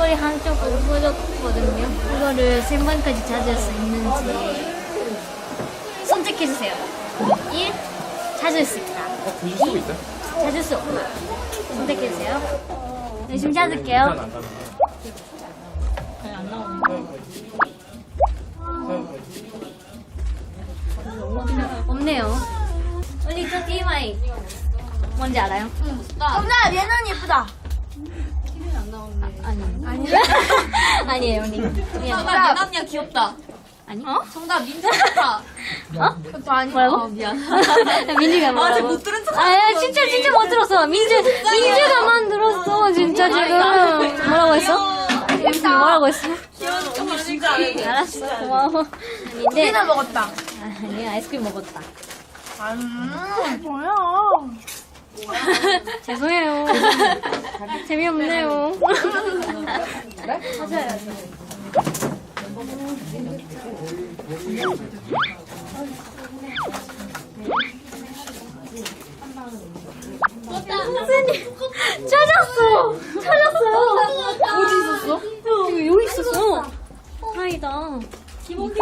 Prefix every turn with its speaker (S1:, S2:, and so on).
S1: 얼굴이 한쪽으로 부어졌거든요. 이거를 세 번까지 찾을 수 있는지 선택해주세요. 1. 찾을 수 있다.
S2: 어, 보실 수 있어요?
S1: 찾을 수 없다. 선택해주세요. 열심히 찾을게요.
S2: 안 가는
S1: 없네요. 우리 저 TMI 뭔지 알아요?
S3: 정답 얘는 예쁘다.
S1: 아니 아니 아니에요 언니. 미안.
S3: 정답
S4: 남녀 귀엽다.
S1: 아니? 어?
S4: 정답 민재 좋다.
S3: 그것도 아니.
S1: 뭐라고?
S4: 미안.
S1: 민지가 뭐라고?
S4: 아직 못 들은 척
S1: 아, 야, 진짜 진짜 못 들었어. 민지 민지가 만 들었어 진짜 지금. 뭐라고 했어? 뭐라고 했어?
S4: 귀여운 진짜 안 해.
S1: 알았어 고마워. 아닌데
S3: 우리는 먹었다.
S1: 아니 아이스크림 먹었다.
S3: 음, 뭐야?
S1: 죄송해요. 재미없네요. 선생님 찾았어. 찾았어요. 어디 있었어? 지금 여기 있었어. 다행이다.